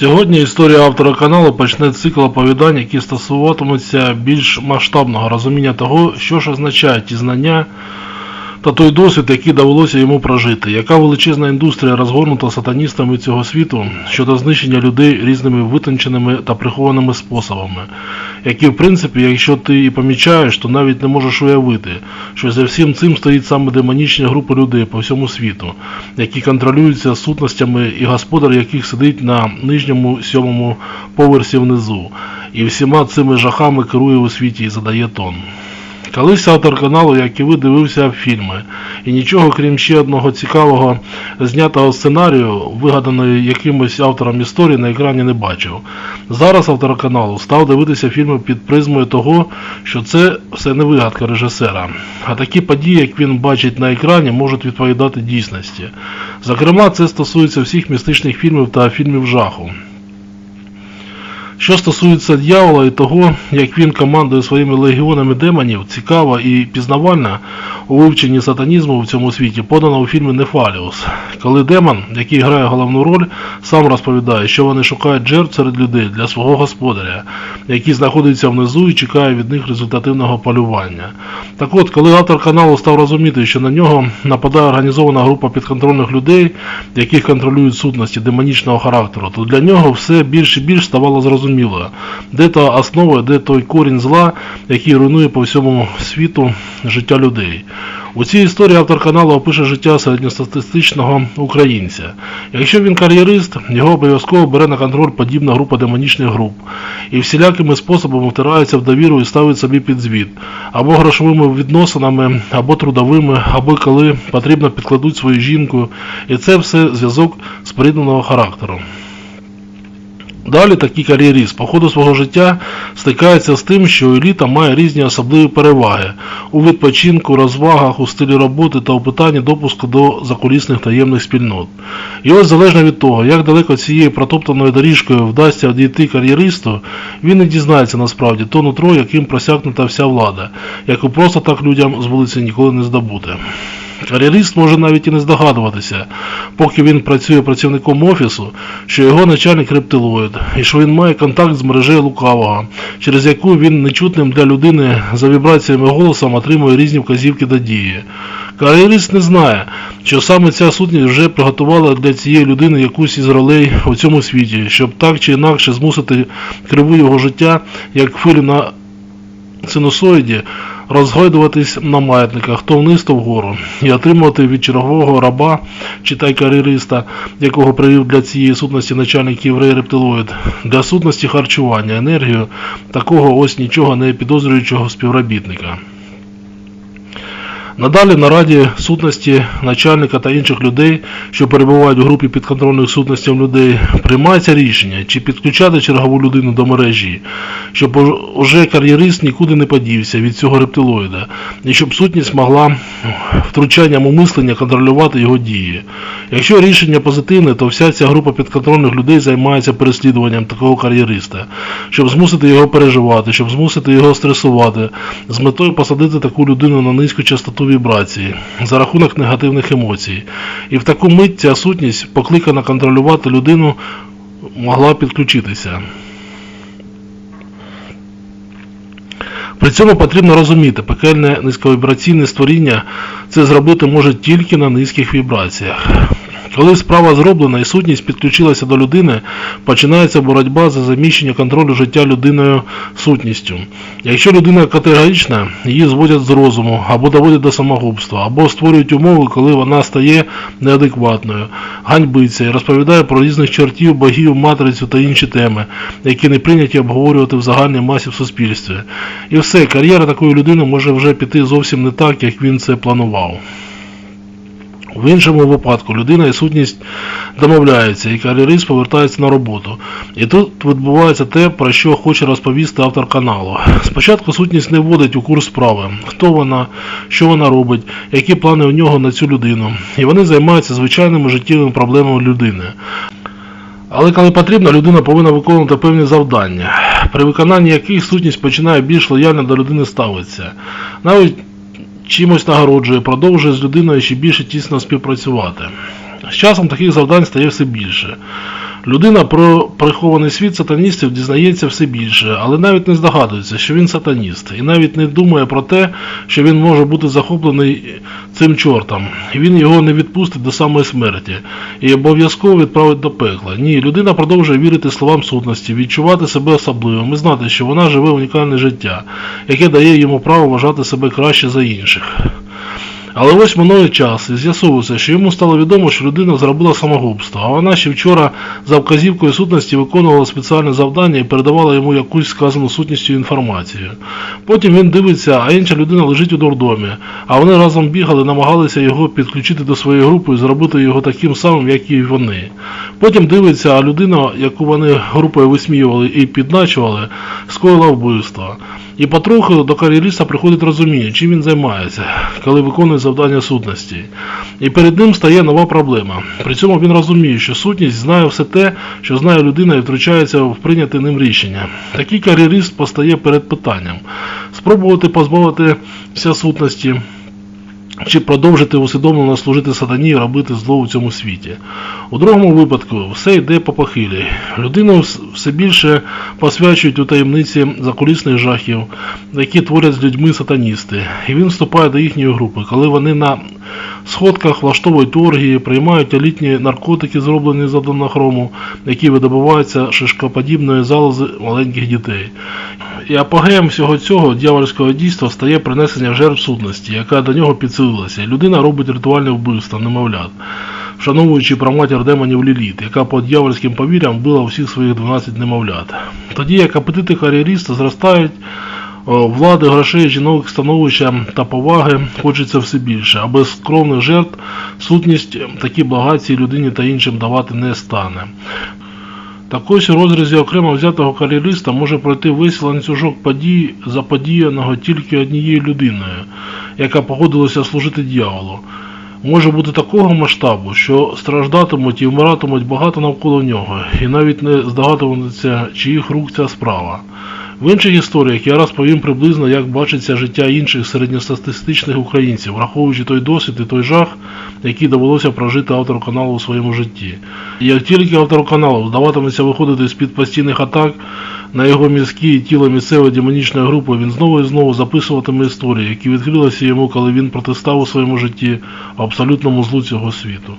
Сьогодні історія автора каналу почне цикл оповідань, які стосуватимуться більш масштабного розуміння того, що ж означають ті знання та той досвід, який довелося йому прожити, яка величезна індустрія розгорнута сатаністами цього світу щодо знищення людей різними витонченими та прихованими способами, які, в принципі, якщо ти і помічаєш, то навіть не можеш уявити, що за всім цим стоїть саме демонічні групи людей по всьому світу, які контролюються сутностями і господар яких сидить на нижньому сьомому поверсі внизу, і всіма цими жахами керує у світі і задає тон. Колись автор каналу, як і ви, дивився фільми, і нічого крім ще одного цікавого знятого сценарію, вигаданої якимось автором історії, на екрані не бачив. Зараз автор каналу став дивитися фільми під призмою того, що це все не вигадка режисера. А такі події, як він бачить на екрані, можуть відповідати дійсності. Зокрема, це стосується всіх містичних фільмів та фільмів жаху. Що стосується дьявола і того, як він командує своїми легіонами демонів, цікаво і пізнавально у вивченні сатанізму в цьому світі подано у фільмі Нефаліус, коли демон, який грає головну роль, сам розповідає, що вони шукають жертв серед людей для свого господаря, який знаходиться внизу і чекає від них результативного полювання. Так от, коли автор каналу став розуміти, що на нього нападає організована група підконтрольних людей, яких контролюють сутності демонічного характеру, то для нього все більш і більш ставало зрозуміло, де та основа, де той корінь зла, який руйнує по всьому світу життя людей. У цій історії автор каналу опише життя середньостатистичного українця. Якщо він кар'єрист, його обов'язково бере на контроль подібна група демонічних груп і всілякими способами втирається в довіру і ставить собі під звіт, або грошовими відносинами, або трудовими, або коли потрібно підкладуть свою жінку, і це все зв'язок спорідненого характеру. Далі такий кар'єрист по ходу свого життя стикається з тим, що еліта має різні особливі переваги у відпочинку, розвагах, у стилі роботи та у питанні допуску до закулісних таємних спільнот. І ось залежно від того, як далеко цією протоптаною доріжкою вдасться дійти кар'єристу, він не дізнається насправді то нутро, яким просякнута вся влада, яку просто так людям з вулиці ніколи не здобути. Кар'єрист може навіть і не здогадуватися, поки він працює працівником офісу, що його начальник рептилоїд, і що він має контакт з мережею лукавого, через яку він нечутним для людини за вібраціями голосом отримує різні вказівки до дії. Кар'єрист не знає, що саме ця сутність вже приготувала для цієї людини якусь із ролей у цьому світі, щоб так чи інакше змусити криву його життя, як хвилю на синусоїді, розгойдуватись на маятниках то вниз, то вгору, і отримувати від чергового раба, читай кар'єриста, якого привів для цієї сутності начальник єврей рептилоїд, для сутності харчування, енергію, такого ось нічого не підозрюючого співробітника. Надалі на раді сутності начальника та інших людей, що перебувають у групі підконтрольних сутностям людей, приймається рішення, чи підключати чергову людину до мережі, щоб уже кар'єрист нікуди не подівся від цього рептилоїда, і щоб сутність могла втручанням у мислення контролювати його дії. Якщо рішення позитивне, то вся ця група підконтрольних людей займається переслідуванням такого кар'єриста, щоб змусити його переживати, щоб змусити його стресувати, з метою посадити таку людину на низьку частоту вібрації за рахунок негативних емоцій. І в таку мить ця сутність, покликана контролювати людину, могла підключитися. При цьому потрібно розуміти, пекельне низьковібраційне створіння це зробити може тільки на низьких вібраціях. Коли справа зроблена і сутність підключилася до людини, починається боротьба за заміщення контролю життя людиною сутністю. Якщо людина категорична, її зводять з розуму, або доводять до самогубства, або створюють умови, коли вона стає неадекватною, ганьбиться і розповідає про різних чортів, богів, матрицю та інші теми, які не прийняті обговорювати в загальній масі в суспільстві. І все, кар'єра такої людини може вже піти зовсім не так, як він це планував. В іншому випадку людина і сутність домовляються, і кар'єрист повертається на роботу. І тут відбувається те, про що хоче розповісти автор каналу. Спочатку сутність не вводить у курс справи, хто вона, що вона робить, які плани у нього на цю людину. І вони займаються звичайними життєвими проблемами людини. Але коли потрібно, людина повинна виконувати певні завдання, при виконанні яких сутність починає більш лояльно до людини ставитися. Навіть чимось нагороджує, продовжує з людиною ще більше тісно співпрацювати. З часом таких завдань стає все більше. Людина про прихований світ сатаністів дізнається все більше, але навіть не здогадується, що він сатаніст, і навіть не думає про те, що він може бути захоплений цим чортом, він його не відпустить до самої смерті, і обов'язково відправить до пекла. Ні, людина продовжує вірити словам сутності, відчувати себе особливим і знати, що вона живе унікальне життя, яке дає йому право вважати себе краще за інших. Але ось минує час і з'ясовується, що йому стало відомо, що людина зробила самогубство, а вона ще вчора за вказівкою сутності виконувала спеціальне завдання і передавала йому якусь сказану сутністю інформацію. Потім він дивиться, а інша людина лежить у дурдомі, а вони разом бігали, намагалися його підключити до своєї групи і зробити його таким самим, як і вони. Потім дивиться, а людина, яку вони групою висміювали і підначували, скоїла вбивство. І потроху до кар'єриста приходить розуміння, чим він займається, коли виконує завдання сутності. І перед ним стає нова проблема. При цьому він розуміє, що сутність знає все те, що знає людина і втручається в прийняте ним рішення. Такий кар'єрист постає перед питанням спробувати позбавитися сутності. Чи продовжити усвідомлено служити сатані і робити зло у цьому світі. У другому випадку все йде по похилі. Людину все більше посвячують у таємниці закулісних жахів, які творять з людьми сатаністи. І він вступає до їхньої групи, коли вони на сходках влаштовують оргії, приймають елітні наркотики, зроблені з аденохрому, які видобуваються шишкоподібної залози маленьких дітей. І апогеєм всього цього дьявольського дійства стає принесення жертв сутності, яка до нього підсилилася, людина робить ритуальне вбивство немовлят, вшановуючи праматір демонів Ліліт, яка по дьявольським повір'ям вбила усіх своїх 12 немовлят. Тоді як апетити кар'єріста зростають, влади, грошей, жінок, становища та поваги хочеться все більше, а без скромних жертв сутність такі благації людині та іншим давати не стане. Так ось у розрізі окремо взятого кар'єриста може пройти весь ланцюжок подій, заподіяного тільки однією людиною, яка погодилася служити дьяволу. Може бути такого масштабу, що страждатимуть і вмиратимуть багато навколо нього, і навіть не здогадуватися, чиїх рук ця справа. В інших історіях я розповім приблизно, як бачиться життя інших середньостатистичних українців, враховуючи той досвід і той жах, який довелося прожити автору каналу у своєму житті. І як тільки автору каналу вдаватиметься виходити з-під постійних атак на його мізки і тіло місцевої демонічної групи, він знову і знову записуватиме історії, які відкрилися йому, коли він протистав у своєму житті абсолютному злу цього світу.